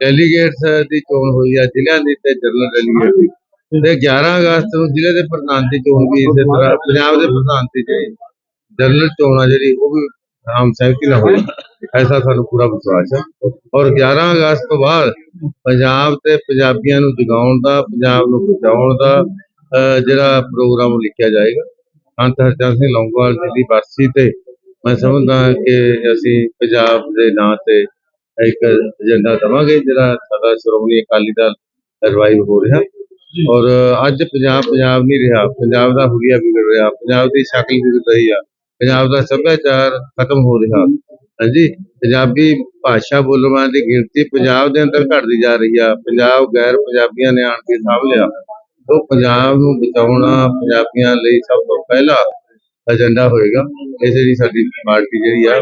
ਡੈਲੀਗੇਟਸ ਦੀ ਚੋਣ ਹੋਈ ਆ ਜ਼ਿਲ੍ਹਿਆਂ ਦੀ ਤੇ ਜਨਰਲ ਡੈਲੀਗੇਟ ਦੀ। ਤੇ 11 ਅਗਸਤ ਨੂੰ ਜ਼ਿਲ੍ਹੇ ਦੇ ਪ੍ਰਧਾਨ ਦੀ ਚੋਣ ਵੀ ਇਸੇ ਤਰ੍ਹਾਂ ਪੰਜਾਬ ਦੇ ਪ੍ਰਧਾਨ ਦੀ ਜਿਹੜੀ ਜਨਰਲ ਚੋਣ ਆ ਜਿਹੜੀ ਉਹ ਵੀ ਆਮ ਸਹਿਮਤੀ ਨਾਲ ਹੋਈ। ਐਸਾ ਸਾਨੂੰ ਪੂਰਾ ਵਿਸ਼ਵਾਸ ਹੈ। ਔਰ 11 ਅਗਸਤ ਤੋਂ ਬਾਅਦ ਪੰਜਾਬ ਤੇ ਪੰਜਾਬੀਆਂ ਨੂੰ ਜਗਾਉਣ ਦਾ, ਪੰਜਾਬ ਨੂੰ ਬਚਾਉਣ ਦਾ ਜਿਹੜਾ ਪ੍ਰੋਗਰਾਮ ਲਿਖਿਆ ਜਾਏਗਾ। ਸੰਤ ਹਰਚੰਦ ਸਿੰਘ ਲੌਂਗੋਵਾਲ ਜੀ ਦੀ ਬਰਸੀ ਤੇ ਮੈਂ ਸਮਝਦਾ ਕਿ ਅਸੀਂ ਪੰਜਾਬ ਦੇ ਨਾਂ ਤੇ ਇੱਕ ਏਜੰਡਾ ਦਵਾਂਗੇ, ਜਿਹੜਾ ਸਾਡਾ ਸ਼੍ਰੋਮਣੀ ਅਕਾਲੀ ਦਲ ਰਿਵਾਈਵ ਹੋ ਰਿਹਾ। ਔਰ ਅੱਜ ਪੰਜਾਬ ਪੰਜਾਬ ਨਹੀਂ ਰਿਹਾ। ਪੰਜਾਬ ਦਾ ਹੁਲੀਆ ਵਿਗੜ ਰਿਹਾ। ਪੰਜਾਬ ਦੀ ਸ਼ਕਲ ਵਿਗੜ ਰਹੀ ਆ। ਪੰਜਾਬ ਦਾ ਸੱਭਿਆਚਾਰ ਖਤਮ ਹੋ ਰਿਹਾ। ਹਾਂਜੀ, ਪੰਜਾਬੀ ਭਾਸ਼ਾ ਬੋਲਣ ਵਾਲਿਆਂ ਦੀ ਗਿਣਤੀ ਪੰਜਾਬ ਦੇ ਅੰਦਰ ਘਟਦੀ ਜਾ ਰਹੀ ਆ। ਪੰਜਾਬ ਗੈਰ ਪੰਜਾਬੀਆਂ ਨੇ ਆਣ ਕੇ ਸਾਂਭ ਲਿਆ। ਉਹ ਪੰਜਾਬ ਨੂੰ ਬਚਾਉਣਾ ਪੰਜਾਬੀਆਂ ਲਈ ਸਭ ਤੋਂ ਪਹਿਲਾ ਏਜੰਡਾ ਹੋਏਗਾ। ਇਸੇ ਲਈ ਸਾਡੀ ਪਾਰਟੀ ਜਿਹੜੀ ਆ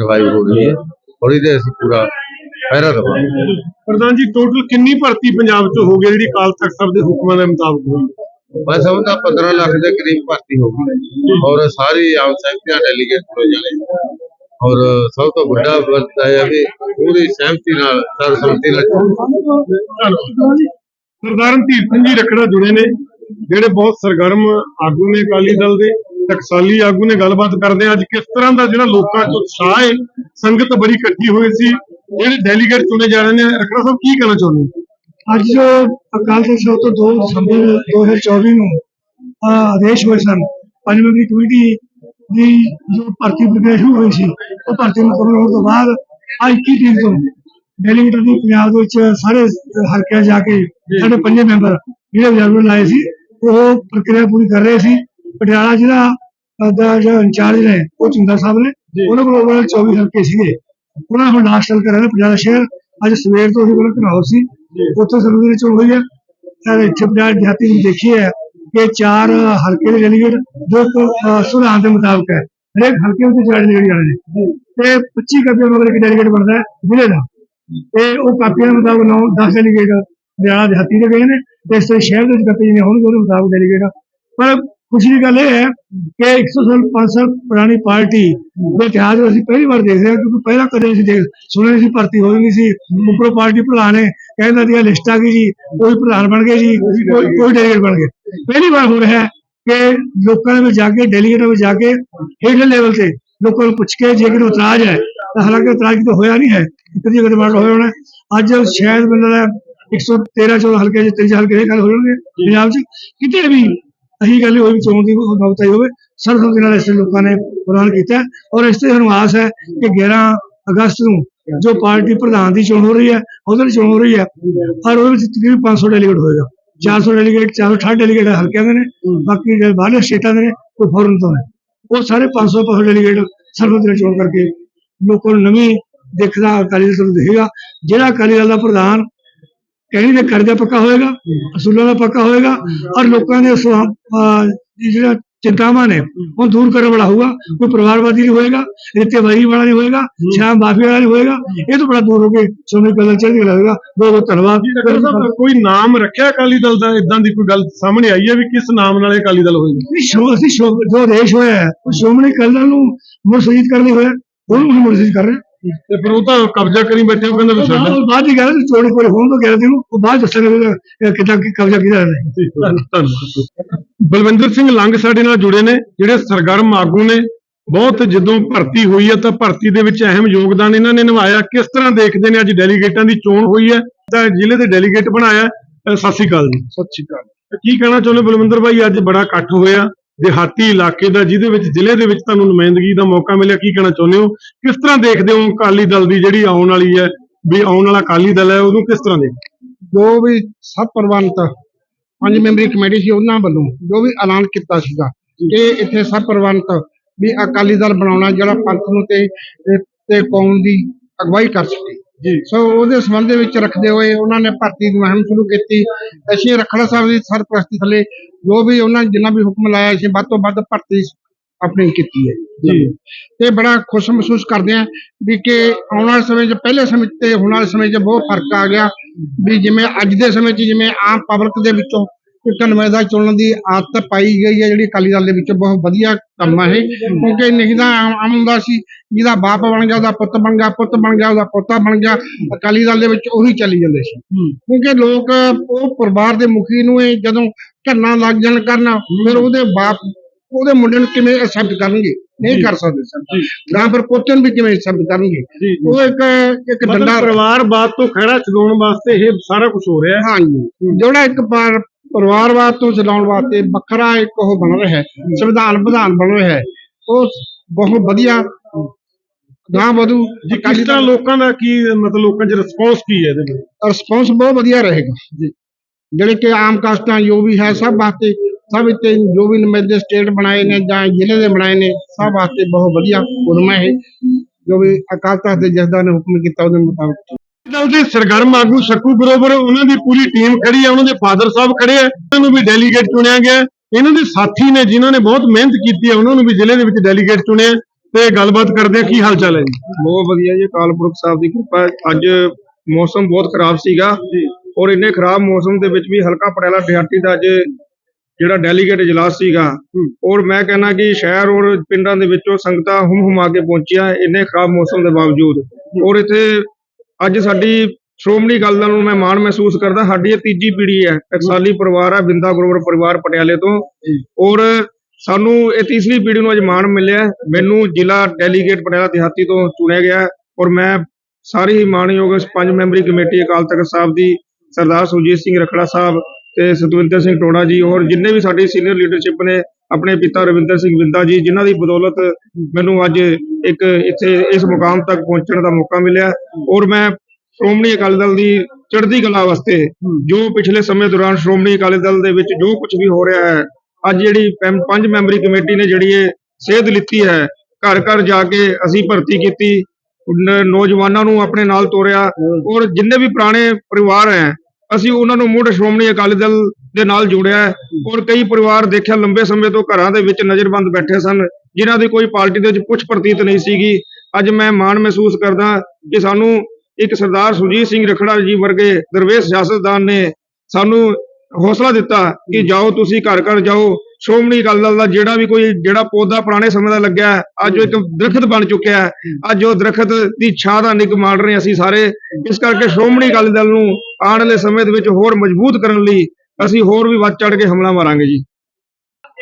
ਰਿਵਾਈਵ ਹੋ ਰਹੀ ਹੈ ਔਰ ਇਹਦੇ ਅਸੀਂ ਪੂਰਾ ਪਹਿਰਾ ਦਵਾਂਗੇ। ਪ੍ਰਧਾਨ ਜੀ ਟੋਟਲ ਕਿੰਨੀ ਭਰਤੀ ਪੰਜਾਬ 'ਚ ਹੋ ਗਈ ਜਿਹੜੀ ਅਕਾਲ ਤਖਤ ਸਾਹਿਬ ਦੇ ਹੁਕਮਾਂ ਦੇ ਮੁਤਾਬਕ ਹੋਈ? ਮੈਂ ਸਮਝਦਾ 15 ਲੱਖ ਦੇ ਕਰੀਬ ਭਰਤੀ ਹੋਗੀ ਔਰ ਸਾਰੀ ਆਮ ਸਹਿਮਤੀਆਂ ਡੈਲੀਗੇਟ ਹੋ ਜਾਣੇ। ਔਰ ਸਭ ਤੋਂ ਵੱਡਾ ਵਰਤ ਹੈ ਵੀ ਪੂਰੀ ਸਹਿਮਤੀ ਨਾਲ ਸਰਬਸੰਮਤੀ ਨਾਲ ਸਰਦਾਰ ਧੀਰ ਸਿੰਘ ਜੀ ਰਖੜਾ ਜੁੜੇ ਨੇ, ਜਿਹੜੇ ਬਹੁਤ ਸਰਗਰਮ ਆਗੂ ਨੇ ਅਕਾਲੀ ਦਲ ਦੇ, ਟਕਸਾਲੀ ਆਗੂ ਨੇ ਗੱਲਬਾਤ ਕਰਦੇ ਅੱਜ ਕਿਸ ਤਰ੍ਹਾਂ ਦਾ ਜਿਹੜਾ ਲੋਕਾਂ 'ਚ ਉਤਸ਼ਾਹ ਹੈ, ਸੰਗਤ ਬੜੀ ਇਕੱਠੀ ਹੋਈ ਸੀ, ਜਿਹੜੇ ਡੈਲੀਗੇਟ ਚੁਣੇ ਜਾ ਰਹੇ ਨੇ। ਰਖੜਾ ਸਾਹਿਬ, ਕੀ ਕਹਿਣਾ ਚਾਹੁੰਦੇ ਹੋ? ਅੱਜ ਅਕਾਲ ਤਖਤ ਸਾਹਿਬ ਤੋਂ 2 ਦਸੰਬਰ 2024 ਨੂੰ ਆਦੇਸ਼ ਹੋਏ ਸਨ। ਪੰਜ ਮੈਂਬਰੀ ਕਮੇਟੀ ਦੀ ਜੋ ਭਰਤੀ ਪ੍ਰਕਿਰਿਆ ਸ਼ੁਰੂ ਹੋਈ ਸੀ ਉਹ ਭਰਤੀ ਮੁਕੰਮਲ ਹੋਣ ਤੋਂ ਬਾਅਦ ਅੱਜ 21 ਤਰੀਕ ਤੋਂ ਡੈਲੀਗੇਟਾਂ ਦੀ ਪੰਜਾਬ ਦੇ ਵਿੱਚ ਸਾਰੇ ਹਲਕਿਆਂ ਜਾ ਕੇ ਸਾਡੇ ਪੰਜੇ ਮੈਂਬਰ ਜਿਹੜੇ ਰਿਜ਼ਰਵ ਲਾਏ ਸੀ ਉਹ ਪ੍ਰਕਿਰਿਆ ਪੂਰੀ ਕਰ ਰਹੇ ਸੀ। ਪਟਿਆਲਾ ਜ਼ਿਲ੍ਹਾ ਅਹ, ਦਾ ਜੋ ਇੰਚਾਰਜ ਨੇ ਉਹ ਚੁੰਦਾ ਸਾਹਿਬ ਨੇ ਉਹਨਾਂ ਕੋਲ overall 24 ਹਲਕੇ ਸੀਗੇ। ਉਹਨਾਂ ਹੁਣ ਲਾਸਟ ਹਲਕਾ ਰਹਿੰਦਾ ਪਟਿਆਲਾ ਸ਼ਹਿਰ ਅੱਜ ਸਵੇਰ ਤੋਂ ਹੀ ਉਹਨਾਂ ਘਰਾਓ ਸੀ। ਉੱਥੇ ਸਰਵੀ ਦੀ ਹੋਈ ਹੈ। ਤਾਂ ਇੱਥੇ ਪੰਜਾਬ ਦਿਹਾਤੀ ਨੂੰ ਦੇਖੀ ਹੈ ਕਿ ਚਾਰ ਹਲਕੇ ਦੇ ਡੈਲੀਗੇਟ ਜੋ ਇੱਕ ਦੇ ਮੁਤਾਬਕ ਹੈ। ਹਰੇਕ ਹਲਕੇ ਵਿੱਚ ਚਾਰ ਡੈਲੀਗੇਟ ਜਾਣੇ ਨੇ। ਤੇ 25 ਕਾਪੀਆਂ ਮਗਰ ਇੱਕ ਡੈਲੀਗੇਟ ਬਣਦਾ ਹੈ ਜ਼ਿਲ੍ਹੇ ਦਾ। ਤੇ ਉਹ ਕਾਪੀਆਂ ਦੇ ਮੁਤਾਬਕ 9 10 ਡੈਲੀਗੇਟ ਪਟਿਆਲਾ ਦਿਹਾਤੀ ਦੇ ਗਏ ਨੇ। ਤੇ ਇਸ ਸ਼ਹਿਰ ਦੇ ਵਿੱਚ ਕਾਪੀ ਜਿਹਨੇ ਹੋਣਗੇ ਉਹਦੇ ਮੁਤਾਬਕ ਡੈਲੀਗੇਟ ਪਰ ਖੁਸ਼ੀ ਦੀ ਗੱਲ ਇਹ ਹੈ ਕਿ 100 ਸਾਲ 5 ਸਾਲ ਪੁਰਾਣੀ ਪਾਰਟੀ ਦੇ ਇਤਿਹਾਸ ਵਿੱਚ ਅਸੀਂ ਪਹਿਲੀ ਵਾਰ ਦੇਖ ਰਹੇ ਹਾਂ, ਕਿਉਂਕਿ ਪਹਿਲਾਂ ਕਦੇ ਅਸੀਂ ਦੇਖ ਸੁਣਿਆ ਨਹੀਂ ਸੀ, ਭਰਤੀ ਹੋਈ ਨਹੀਂ ਸੀ। ਉੱਪਰੋਂ ਪਾਰਟੀ ਪ੍ਰਧਾਨ ਨੇ ਕਹਿੰਦਾ ਦੀ ਲਿਸਟ ਆ ਗਈ ਜੀ, ਕੋਈ ਪ੍ਰਧਾਨ ਬਣ ਗਏ ਜੀ, ਕੋਈ ਡੈਲੀਗੇਟ ਬਣ ਗਏ। ਪਹਿਲੀ ਵਾਰ ਹੋ ਰਿਹਾ ਹੈ ਕਿ ਲੋਕਾਂ ਦੇ ਵਿੱਚ ਜਾ ਕੇ ਡੈਲੀਗੇਟਾਂ ਵਿੱਚ ਜਾ ਕੇ, ਹੇਠਲੇ ਲੈਵਲ ਤੇ ਲੋਕਾਂ ਨੂੰ ਪੁੱਛ ਕੇ ਜੇ ਕੋਈ ਇਤਰਾਜ਼ ਹੈ, ਤਾਂ ਹਾਲਾਂਕਿ ਇਤਰਾਜ਼ ਤਾਂ ਹੋਇਆ ਨਹੀਂ ਹੈ ਕਦੀ ਕਦੇ ਮਾਡਲ ਹੋਇਆ ਹੋਣਾ। ਅੱਜ ਸ਼ਾਇਦ ਮੈਨੂੰ ਲੱਗਦਾ 113 14 ਹਲਕੇ ਚ, ਤਿੰਨ ਚਾਰ ਹਲਕੇ ਇਹ ਗੱਲ ਹੋ ਜਾਣਗੇ ਪੰਜਾਬ 'ਚ। ਕਿਤੇ ਵੀ ਅਹੀ ਗੱਲ ਹੋਈ ਵੀ ਚੋਣ ਦੀ ਨੌਬਤ ਆਈ ਹੋਵੇ ਸਰਬਸੰਮਤੀ ਨਾਲ ਇਸ ਲੋਕਾਂ ਨੇ ਪ੍ਰਦਾਨ ਕੀਤਾ। ਔਰ ਇਸ ਤੇ ਸਾਨੂੰ ਆਸ ਹੈ ਕਿ 11 ਅਗਸਤ ਨੂੰ ਜੋ ਪਾਰਟੀ ਪ੍ਰਧਾਨ ਦੀ ਚੋਣ ਹੋ ਰਹੀ ਹੈ, ਉਹਦੇ ਲਈ ਚੋਣ ਹੋ ਰਹੀ ਹੈ, ਔਰ ਉਹਦੇ ਵਿੱਚ ਤਕਰੀਬਨ 500 ਡੈਲੀਗੇਟ ਹੋਏਗਾ। 400 ਡੈਲੀਗੇਟ 468 ਡੈਲੀਗੇਟ ਹਲਕਿਆਂ ਦੇ ਨੇ, ਬਾਕੀ ਜਿਹੜੇ ਬਾਹਰਲੇ ਸਟੇਟਾਂ ਦੇ ਨੇ, ਉਹ ਫੋਰਨ ਤੋਂ ਨੇ। ਉਹ ਸਾਰੇ 500 500 ਡੈਲੀਗੇਟ ਸਰਬਸੰਮਤੀ ਨਾਲ ਚੋਣ ਕਰਕੇ ਲੋਕਾਂ ਨੂੰ ਨਵੀਂ ਦੇਖਦਾ ਅਕਾਲੀ ਦਲ ਤੁਹਾਨੂੰ ਦਿਖੇਗਾ। ਜਿਹੜਾ ਅਕਾਲੀ ਦਲ ਦਾ ਪ੍ਰਧਾਨ ਕਹਿਣੀ ਦੇ ਕਰਜ਼ਾ ਪੱਕਾ ਹੋਏਗਾ ਅਸੂਲਾਂ ਦਾ ਪੱਕਾ ਹੋਏਗਾ ਔਰ ਲੋਕਾਂ ਦੇ ਜਿਹੜਾ ਚਿੰਤਾਵਾਂ ਨੇ ਉਹ ਦੂਰ ਕਰਨ ਵਾਲਾ ਹੋਊਗਾ ਕੋਈ ਪਰਿਵਾਰਵਾਦੀ ਨਹੀਂ ਹੋਏਗਾ ਰਿਸ਼ਤੇਦਾਰੀ ਵਾਲਾ ਨਹੀਂ ਹੋਏਗਾ ਸ਼ਾਮ ਮਾਫੀ ਵਾਲਾ ਨਹੀਂ ਹੋਏਗਾ ਇਹ ਤੋਂ ਬੜਾ ਦੂਰ ਹੋ ਕੇ ਸੋਨੇ ਕਲਰ ਚੜ੍ਹਦੀ ਹੋਏਗਾ ਬਹੁਤ ਬਹੁਤ ਧੰਨਵਾਦ ਕੋਈ ਨਾਮ ਰੱਖਿਆ ਅਕਾਲੀ ਦਲ ਦਾ ਇਦਾਂ ਦੀ ਕੋਈ ਗੱਲ ਸਾਹਮਣੇ ਆਈ ਹੈ ਵੀ ਕਿਸ ਨਾਮ ਨਾਲ ਇਹ ਅਕਾਲੀ ਦਲ ਹੋਏਗਾ ਸ਼ੋ ਅਸੀਂ ਜੋ ਦੇਸ਼ ਹੋਇਆ ਉਹ ਸ਼ੋਮਣੀ ਕਲਰ ਨੂੰ ਮੁਰਸ਼ੀਦ ਕਰਨ ਲਈ ਹੋਇਆ ਉਹਨੂੰ ਮੁਰਸ਼ੀਦ ਕਰ ਰਹੇ। ਤੇ ਫਿਰ ਉਹ ਤਾਂ ਕਬਜ਼ਾ ਕਰੀ ਬੈਠੇ ਉਹ ਕਹਿੰਦਾ ਵੀ ਉਹ ਬਾਅਦ ਦੀ ਗੱਲ ਚੋੜੀ ਕੋਲ ਹੋਣ ਤੋਂ ਗਿਆ ਉਹ ਬਾਅਦ ਦੱਸਣਗੇ ਕਿੱਦਾਂ ਕੀ ਕਬਜ਼ਾ ਕੀਤਾ ਹੈ। ਬਲਵਿੰਦਰ ਸਿੰਘ ਲੰਗ ਸਾਡੇ ਨਾਲ ਜੁੜੇ ਨੇ ਜਿਹੜੇ ਸਰਗਰਮ ਆਗੂ ਨੇ ਬਹੁਤ ਜਦੋਂ ਭਰਤੀ ਹੋਈ ਹੈ ਤਾਂ ਭਰਤੀ ਦੇ ਵਿੱਚ ਅਹਿਮ ਯੋਗਦਾਨ ਇਹਨਾਂ ਨੇ ਨਿਭਾਇਆ। ਕਿਸ ਤਰ੍ਹਾਂ ਦੇਖਦੇ ਨੇ ਅੱਜ ਡੈਲੀਗੇਟਾਂ ਦੀ ਚੋਣ ਹੋਈ ਹੈ? ਤਾਂ ਜ਼ਿਲ੍ਹੇ ਦੇ ਡੈਲੀਗੇਟ ਬਣਾਇਆ। ਸਤਿ ਸ਼੍ਰੀ ਅਕਾਲ ਜੀ। ਸਤਿ ਸ਼੍ਰੀ ਅਕਾਲ। ਕੀ ਕਹਿਣਾ ਚਾਹੁੰਦੇ ਬਲਵਿੰਦਰ ਭਾਈ? ਅੱਜ ਬੜਾ ਇਕੱਠ ਹੋਇਆ। ਦਿਹਾਤੀ ਇਲਾਕੇ ਦਾ ਜਿਹਦੇ ਵਿੱਚ ਜ਼ਿਲ੍ਹੇ ਦੇ ਵਿੱਚ ਤੁਹਾਨੂੰ ਨੁਮਾਇੰਦਗੀ ਦਾ ਮੌਕਾ ਮਿਲਿਆ ਕੀ ਕਹਿਣਾ ਚਾਹੁੰਦੇ ਹੋ? ਕਿਸ ਤਰ੍ਹਾਂ ਦੇਖਦੇ ਹੋ ਅਕਾਲੀ ਦਲ ਦੀ ਜਿਹੜੀ ਆਉਣ ਵਾਲੀ ਹੈ ਵੀ ਆਉਣ ਵਾਲਾ ਅਕਾਲੀ ਦਲ ਹੈ ਉਹਨੂੰ ਕਿਸ ਤਰ੍ਹਾਂ ਦੇਖਦੇ ਜੋ ਵੀ ਸਭ ਪ੍ਰਬੰਧਤ ਪੰਜ ਮੈਂਬਰੀ ਕਮੇਟੀ ਸੀ ਉਹਨਾਂ ਵੱਲੋਂ ਜੋ ਵੀ ਐਲਾਨ ਕੀਤਾ ਸੀਗਾ ਕਿ ਇੱਥੇ ਸਭ ਪ੍ਰਬੰਧਤ ਵੀ ਅਕਾਲੀ ਦਲ ਬਣਾਉਣਾ ਜਿਹੜਾ ਪੰਥ ਨੂੰ ਤੇ ਤੇ ਕੌਮ ਦੀ ਅਗਵਾਈ ਕਰ ਸਕੇ। ਜੀ। ਸੋ ਉਹਦੇ ਸੰਬੰਧ ਦੇ ਵਿੱਚ ਰੱਖਦੇ ਹੋਏ ਉਹਨਾਂ ਨੇ ਭਰਤੀ ਦੀ ਮੁਹਿੰਮ ਸ਼ੁਰੂ ਕੀਤੀ। ਅਸੀਂ ਰਖੜਾ ਸਾਹਿਬ ਦੀ ਸਰਪ੍ਰਸਤੀ ਥੱਲੇ ਜੋ ਵੀ ਉਹਨਾਂ ਨੇ ਜਿੰਨਾ ਵੀ ਹੁਕਮ ਲਾਇਆ ਸੀ ਵੱਧ ਤੋਂ ਵੱਧ ਭਰਤੀ ਆਪਣੀ ਕੀਤੀ ਹੈ। ਜੀ। ਤੇ ਬੜਾ ਖੁਸ਼ ਮਹਿਸੂਸ ਕਰਦੇ ਆ ਵੀ ਕਿ ਆਉਣ ਵਾਲੇ ਸਮੇਂ 'ਚ ਪਹਿਲੇ ਸਮੇਂ ਤੇ ਹੁਣ ਵਾਲੇ ਸਮੇਂ 'ਚ ਬਹੁਤ ਫ਼ਰਕ ਆ ਗਿਆ। ਵੀ ਜਿਵੇਂ ਅੱਜ ਦੇ ਸਮੇਂ 'ਚ ਜਿਵੇਂ ਆਮ ਪਬਲਿਕ ਦੇ ਵਿੱਚੋਂ ਇੱਕ ਨੁਮਾਇੰਦਾ ਚੁਣਨ ਦੀ ਆਦਤ ਪਾਈ ਗਈ ਹੈ ਜਿਹੜੀ ਅਕਾਲੀ ਦਲ ਦੇ ਵਿੱਚ ਬਹੁਤ ਵਧੀਆ ਕੰਮ ਹੈ ਕਿਉਂਕਿ ਨਹੀਂ ਤਾਂ ਆਮ ਹੁੰਦਾ ਸੀ ਜਿਹਦਾ ਬਾਪ ਬਣ ਗਿਆ ਉਹਦਾ ਪੁੱਤ ਬਣ ਗਿਆ ਪੁੱਤ ਬਣ ਗਿਆ ਉਹਦਾ ਪੋਤਾ ਬਣ ਗਿਆ ਅਕਾਲੀ ਦਲ ਦੇ ਵਿੱਚ ਉਹੀ ਚੱਲੀ ਜਾਂਦੇ ਸੀ। ਕਿਉਂਕਿ ਲੋਕ ਉਹ ਪਰਿਵਾਰ ਦੇ ਮੁਖੀ ਨੂੰ ਇਹ ਜਦੋਂ ਧਰਨਾ ਲੱਗ ਜਾਣ ਕਰਨ ਫਿਰ ਉਹਦੇ ਬਾਪ ਉਹਦੇ ਮੁੰਡੇ ਨੂੰ ਕਿਵੇਂ ਐਕਸੈਪਟ ਕਰਨਗੇ? ਨਹੀਂ ਕਰ ਸਕਦੇ ਸਰ ਜਾਂ। ਫਿਰ ਪੋਤੇ ਨੂੰ ਵੀ ਕਿਵੇਂ ਐਕਸੈਪਟ ਕਰਨਗੇ? ਉਹ ਇੱਕ ਇੱਕ ਡੰਡਾ ਪਰਿਵਾਰਵਾਦ ਤੋਂ ਖਹਿੜਾ ਛਡਾਉਣ ਵਾਸਤੇ ਇਹ ਸਾਰਾ ਕੁਝ ਹੋ ਰਿਹਾ। ਹੈ ਹਾਂਜੀ। ਜਿਹੜਾ ਇੱਕ ਪਰ- ਪਰਿਵਾਰਵਾਦ ਤੋਂ ਚਲਾਉਣ ਵਾਸਤੇ ਵੱਖਰਾ ਇੱਕ ਉਹ ਬਣ ਰਿਹਾ ਹੈ ਸੰਵਿਧਾਨ ਵਿਧਾਨ ਬਣ ਰਿਹਾ ਹੈ। ਉਹ ਬਹੁਤ ਵਧੀਆ ਗਾਂ ਵਧੂ ਜੀ ਕਿਸ ਤਰ੍ਹਾਂ ਲੋਕਾਂ ਦਾ ਕੀ ਮਤਲਬ ਲੋਕਾਂ 'ਚ ਰਿਸਪੌਂਸ ਕੀ ਹੈ ਇਹਦੇ ਵਿੱਚ? ਰਿਸਪੌਂਸ ਬਹੁਤ ਵਧੀਆ ਰਹੇਗਾ। ਜੀ। ਜਿਹੜੇ ਕਿ ਆਮ ਕਾਸਟਾਂ ਜੋ ਵੀ ਹੈ ਸਭ ਵਾਸਤੇ ਸਭ ਇੱਥੇ ਜੋ ਵੀ ਨੁਮਾਇੰਦੇ ਸਟੇਟ ਬਣਾਏ ਨੇ ਜਾਂ ਜ਼ਿਲ੍ਹੇ ਦੇ ਬਣਾਏ ਨੇ ਸਭ ਵਾਸਤੇ ਬਹੁਤ ਵਧੀਆ ਉਦਮ ਹੈ। ਜੋ ਵੀ ਅਕਾਲ ਤਖਤ ਦੇ ਜਥੇਦਾਰ ਨੇ ਹੁਕਮ ਕੀਤਾ ਉਹਦੇ ਮੁਤਾਬਕ। ਦਲ ਦੇ ਸਰਗਰਮ ਆਗੂ ਸ਼ੱਕੂ ਗਰੋਵਰ ਉਹਨਾਂ ਦੀ ਪੂਰੀ ਟੀਮ ਖੜੀ ਹੈ ਉਹਨਾਂ ਦੇ ਫਾਦਰ ਸਾਹਿਬ ਖੜੇ ਆ ਉਹਨਾਂ ਨੂੰ ਵੀ ਡੈਲੀਗੇਟ ਚੁਣਿਆ ਗਿਆ ਹੈ। ਇਹਨਾਂ ਦੇ ਸਾਥੀ ਨੇ ਜਿਨ੍ਹਾਂ ਨੇ ਬਹੁਤ ਮਿਹਨਤ ਕੀਤੀ ਹੈ ਉਹਨਾਂ ਨੂੰ ਵੀ ਜ਼ਿਲ੍ਹੇ ਦੇ ਵਿੱਚ ਡੈਲੀਗੇਟ ਚੁਣਿਆ ਹੈ। ਤੇ ਗੱਲਬਾਤ ਕਰਦੇ ਆ ਕੀ ਹਾਲ ਚਾਲ ਹੈ ਜੀ ਬਹੁਤ ਵਧੀਆ ਜੀ ਅਕਾਲ ਪੁਰਖ ਸਾਹਿਬ ਦੀ ਕਿਰਪਾ ਹੈ। ਅੱਜ ਮੌਸਮ ਬਹੁਤ ਖਰਾਬ ਸੀਗਾ ਔਰ ਇੰਨੇ ਖਰਾਬ ਮੌਸਮ ਦੇ ਵਿੱਚ ਵੀ ਹਲਕਾ ਪਟਿਆਲਾ ਦਿਹਾਤੀ ਦਾ ਅੱਜ ਜਿਹੜਾ ਡੈਲੀਗੇਟ ਇਜਲਾਸ ਸੀਗਾ ਔਰ ਮੈਂ ਕਹਿੰਦਾ ਕਿ ਸ਼ਹਿਰ ਔਰ ਪਿੰਡਾਂ ਦੇ ਵਿੱਚੋਂ ਸੰਗਤਾਂ ਹੁਮ ਹੁਮਾ ਕੇ ਪਹੁੰਚੀਆਂ ਇੰਨੇ ਖਰਾਬ ਮੌਸਮ ਦੇ ਬਾਵਜੂਦ ਔਰ ਇੱਥੇ ਅੱਜ ਸਾਡੀ ਸ਼੍ਰੋਮਣੀ ਗੱਲ ਨੂੰ ਮੈਂ ਮਾਣ ਮਹਿਸੂਸ ਕਰਦਾ ਸਾਡੀ ਇਹ ਤੀਜੀ ਪੀੜ੍ਹੀ ਹੈ ਟਕਸਾਲੀ ਪਰਿਵਾਰ ਹੈ ਬਿੰਦਾ ਗਰੋਵਰ ਪਰਿਵਾਰ ਪਟਿਆਲੇ ਤੋਂ ਔਰ ਸਾਨੂੰ ਇਹ ਤੀਸਰੀ ਪੀੜ੍ਹੀ ਨੂੰ ਅੱਜ ਮਾਣ ਮਿਲਿਆ। ਮੈਨੂੰ ਜ਼ਿਲ੍ਹਾ ਡੈਲੀਗੇਟ ਪਟਿਆਲਾ ਦਿਹਾਤੀ ਤੋਂ ਚੁਣਿਆ ਗਿਆ ਔਰ ਮੈਂ ਸਾਰੀ ਹੀ ਮਾਣਯੋਗ ਪੰਜ ਮੈਂਬਰੀ ਕਮੇਟੀ ਅਕਾਲ ਤਖਤ ਸਾਹਿਬ ਦੀ ਸਰਦਾਰ ਸੁਰਜੀਤ ਸਿੰਘ ਰਖੜਾ ਸਾਹਿਬ ਤੇ ਸਤਵਿੰਦਰ ਸਿੰਘ ਟੋੜਾ ਜੀ ਔਰ ਜਿੰਨੇ ਵੀ ਸਾਡੀ ਸੀਨੀਅਰ ਲੀਡਰਸ਼ਿਪ ਨੇ ਆਪਣੇ ਪਿਤਾ ਰਵਿੰਦਰ ਸਿੰਘ ਵਿੰਦਾ ਜੀ, ਜਿਨ੍ਹਾਂ ਦੀ ਬਦੌਲਤ ਮੈਨੂੰ ਅੱਜ ਇੱਕ ਇੱਥੇ ਇਸ ਮੁਕਾਮ ਤੱਕ ਪਹੁੰਚਣ ਦਾ ਮੌਕਾ ਮਿਲਿਆ। ਔਰ ਮੈਂ ਸ਼੍ਰੋਮਣੀ ਅਕਾਲੀ ਦਲ ਦੀ ਚੜ੍ਹਦੀ ਕਲਾ ਵਾਸਤੇ ਜੋ ਪਿਛਲੇ ਸਮੇਂ ਦੌਰਾਨ ਸ਼੍ਰੋਮਣੀ ਅਕਾਲੀ ਦਲ ਦੇ ਵਿੱਚ ਜੋ ਕੁਝ ਵੀ ਹੋ ਰਿਹਾ ਹੈ, ਅੱਜ ਜਿਹੜੀ ਪੰਜ ਮੈਂਬਰੀ ਕਮੇਟੀ ਨੇ ਜਿਹੜੀ ਇਹ ਸੇਧ ਲਿੱਤੀ ਹੈ ਘਰ ਘਰ ਜਾ ਕੇ ਅਸੀਂ ਭਰਤੀ ਕੀਤੀ। ਨੌਜਵਾਨਾਂ ਨੂੰ ਆਪਣੇ ਨਾਲ ਤੋਰਿਆ। ਔਰ ਜਿੰਨੇ ਵੀ ਪੁਰਾਣੇ ਪਰਿਵਾਰ ਹੈ, ਅਸੀਂ ਉਹਨਾਂ ਨੂੰ ਮੁੜ ਸ਼੍ਰੋਮਣੀ ਅਕਾਲੀ ਦਲ ਦੇ ਨਾਲ ਜੁੜਿਆ ਹੈ ਔਰ ਕਈ ਪਰਿਵਾਰ ਦੇਖਿਆ ਲੰਬੇ ਸਮੇਂ ਤੋਂ ਘਰਾਂ ਦੇ ਵਿੱਚ ਨਜ਼ਰਬੰਦ ਬੈਠੇ ਸਨ, ਜਿਨ੍ਹਾਂ ਦੀ ਕੋਈ ਪਾਰਟੀ ਦੇ ਵਿੱਚ ਪੁੱਛ ਪ੍ਰਤੀਤ ਨਹੀਂ ਸੀਗੀ। ਅੱਜ ਮੈਂ ਮਾਣ ਮਹਿਸੂਸ ਕਰਦਾ ਕਿ ਸਾਨੂੰ ਇੱਕ ਸਰਦਾਰ ਸੁਰਜੀਤ ਸਿੰਘ ਰਖੜਾ ਜੀ ਵਰਗੇ ਦਰਵੇਸ਼ ਸਿਆਸਤਦਾਨ ਨੇ ਸਾਨੂੰ ਹੌਸਲਾ ਦਿੱਤਾ ਕਿ ਜਾਓ ਤੁਸੀਂ ਘਰ ਘਰ ਜਾਓ। ਸ਼੍ਰੋਮਣੀ ਅਕਾਲੀ ਦਲ ਦਾ ਜਿਹੜਾ ਵੀ ਕੋਈ, ਜਿਹੜਾ ਪੌਦਾ ਪੁਰਾਣੇ ਸਮੇਂ ਦਾ ਲੱਗਿਆ, ਅੱਜ ਉਹ ਇੱਕ ਦਰਖਤ ਬਣ ਚੁੱਕਿਆ ਹੈ। ਅੱਜ ਉਹ ਦਰਖਤ ਦੀ ਛਾਂ ਦਾ ਨਿੱਘ ਮਾਣ ਰਹੇ ਅਸੀਂ ਸਾਰੇ। ਇਸ ਕਰਕੇ ਸ਼੍ਰੋਮਣੀ ਅਕਾਲੀ ਦਲ ਨੂੰ ਆਉਣ ਵਾਲੇ ਸਮੇਂ ਦੇ ਵਿੱਚ ਹੋਰ ਮਜ਼ਬੂਤ ਕਰਨ ਲਈ ਅਸੀਂ ਹੋਰ ਵੀ ਵੱਧ ਚੜ ਕੇ ਹਮਲਾ ਮਾਰਾਂਗੇ ਜੀ।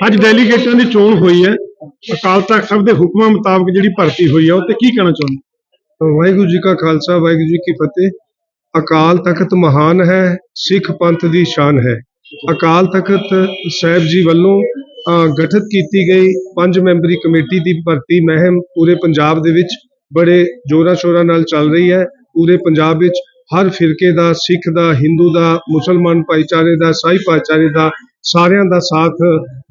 ਅੱਜ ਡੈਲੀਗੇਟਾਂ ਦੀ ਚੋਣ ਹੋਈ ਹੈ। ਅਕਾਲ ਤਖਤ ਸਾਹਿਬ ਦੇ ਹੁਕਮਾਂ ਮੁਤਾਬਕ ਜਿਹੜੀ ਭਰਤੀ ਹੋਈ ਹੈ ਉਹ ਤੇ ਕੀ ਕਹਿਣਾ ਚਾਹੁੰਦੇ? ਵਾਹਿਗੁਰੂ ਜੀ ਕਾ ਖਾਲਸਾ ਵਾਹਿਗੁਰੂ ਜੀ ਕੀ ਫਤਿਹ। ਅਕਾਲ ਤਖਤ ਮਹਾਨ ਹੈ ਸਿੱਖ ਪੰਥ ਦੀ ਸ਼ਾਨ ਹੈ। ਅਕਾਲ ਤਖਤ ਸਾਹਿਬ ਜੀ ਵੱਲੋਂ ਅ, ਗਠਿਤ ਕੀਤੀ ਗਈ ਪੰਜ ਮੈਂਬਰੀ ਕਮੇਟੀ ਦੀ ਭਰਤੀ ਮਹਿਮ ਪੂਰੇ ਪੰਜਾਬ ਦੇ ਵਿੱਚ ਬੜੇ ਜੋਰਾਂ ਸ਼ੋਰਾਂ ਨਾਲ ਚੱਲ ਰਹੀ ਹੈ। ਪੂਰੇ ਪੰਜਾਬ ਵਿੱਚ ਹਰ ਫਿਰਕੇ ਦਾ ਸਿੱਖ ਦਾ ਹਿੰਦੂ ਦਾ ਮੁਸਲਮਾਨ ਭਾਈਚਾਰੇ ਦਾ ਸਾਈ ਭਾਈਚਾਰੇ ਦਾ ਸਾਰਿਆਂ ਦਾ ਸਾਥ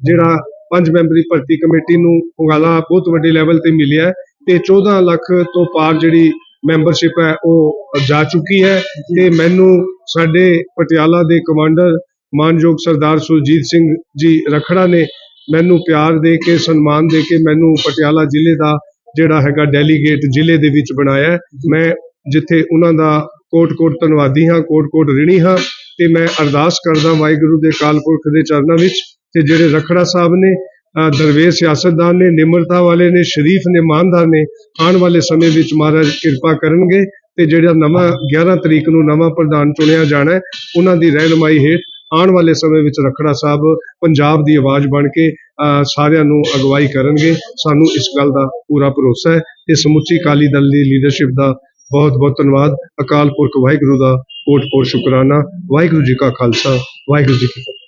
ਜਿਹੜਾ ਪੰਜ ਮੈਂਬਰੀ ਭਰਤੀ ਕਮੇਟੀ ਨੂੰ ਉਗਾਲਾ ਬਹੁਤ ਵੱਡੇ ਲੈਵਲ ਤੇ ਮਿਲਿਆ ਤੇ 14 ਲੱਖ ਤੋਂ ਪਾਰ ਜਿਹੜੀ ਮੈਂਬਰਸ਼ਿਪ ਹੈ ਉਹ ਜਾ ਚੁੱਕੀ ਹੈ ਤੇ ਮੈਨੂੰ ਸਾਡੇ ਪਟਿਆਲਾ ਦੇ ਕਮਾਂਡਰ ਮਾਨਯੋਗ ਸਰਦਾਰ ਸੁਰਜੀਤ ਸਿੰਘ ਜੀ ਰਖੜਾ ਨੇ ਮੈਨੂੰ ਪਿਆਰ ਦੇ ਕੇ ਸਨਮਾਨ ਦੇ ਕੇ ਮੈਨੂੰ ਪਟਿਆਲਾ ਜ਼ਿਲ੍ਹੇ ਦਾ ਜਿਹੜਾ ਹੈਗਾ ਡੈਲੀਗੇਟ ਜ਼ਿਲ੍ਹੇ ਦੇ ਵਿੱਚ ਬਣਾਇਆ। ਮੈਂ ਜਿੱਥੇ ਉਹਨਾਂ ਦਾ ਕੋਟ-ਕੋਟ ਧੰਨਵਾਦੀ ਹਾਂ ਕੋਟ-ਕੋਟ ਰਿਣੀ ਹਾਂ ਤੇ ਮੈਂ ਅਰਦਾਸ ਕਰਦਾ ਵਾਹਿਗੁਰੂ ਦੇ ਅਕਾਲ ਪੁਰਖ ਦੇ ਚਰਨਾਂ ਵਿੱਚ ਤੇ ਜਿਹੜੇ ਰਖੜਾ ਸਾਹਿਬ ਨੇ ਅ, ਦਰਵੇਸ਼ ਸਿਆਸਤਦਾਨ ਨੇ ਨਿਮਰਤਾ ਵਾਲੇ ਨੇ ਸ਼ਰੀਫ ਨੇ ਇਮਾਨਦਾਰ ਨੇ ਆਉਣ ਵਾਲੇ ਸਮੇਂ ਵਿੱਚ ਮਹਾਰਾਜ ਕਿਰਪਾ ਕਰਨਗੇ ਤੇ ਜਿਹੜਾ ਨਵਾਂ 11 ਤਰੀਕ ਨੂੰ ਨਵਾਂ ਪ੍ਰਧਾਨ ਚੁਣਿਆ ਜਾਣਾ ਉਹਨਾਂ ਦੀ ਰਹਿਨਮਾਈ ਹੇਠ ਆਉਣ ਵਾਲੇ ਸਮੇਂ ਵਿੱਚ ਰਖੜਾ ਸਾਹਿਬ ਪੰਜਾਬ ਦੀ ਆਵਾਜ਼ ਬਣ ਕੇ ਅ, ਸਾਰਿਆਂ ਨੂੰ ਅਗਵਾਈ ਕਰਨਗੇ। ਸਾਨੂੰ ਇਸ ਗੱਲ ਦਾ ਪੂਰਾ ਭਰੋਸਾ ਹੈ। ਤੇ ਸਮੁੱਚੀ ਅਕਾਲੀ ਦਲ ਦੀ ਲੀਡਰਸ਼ਿਪ ਦਾ ਬਹੁਤ ਬਹੁਤ ਧੰਨਵਾਦ। ਅਕਾਲ ਪੁਰਖ ਵਾਹਿਗੁਰੂ ਦਾ ਕੋਟ ਕੋਟ ਸ਼ੁਕਰਾਨਾ। ਵਾਹਿਗੁਰੂ ਜੀ ਕਾ ਖਾਲਸਾ, ਵਾਹਿਗੁਰੂ ਜੀ ਕੀ ਫਤਿਹ।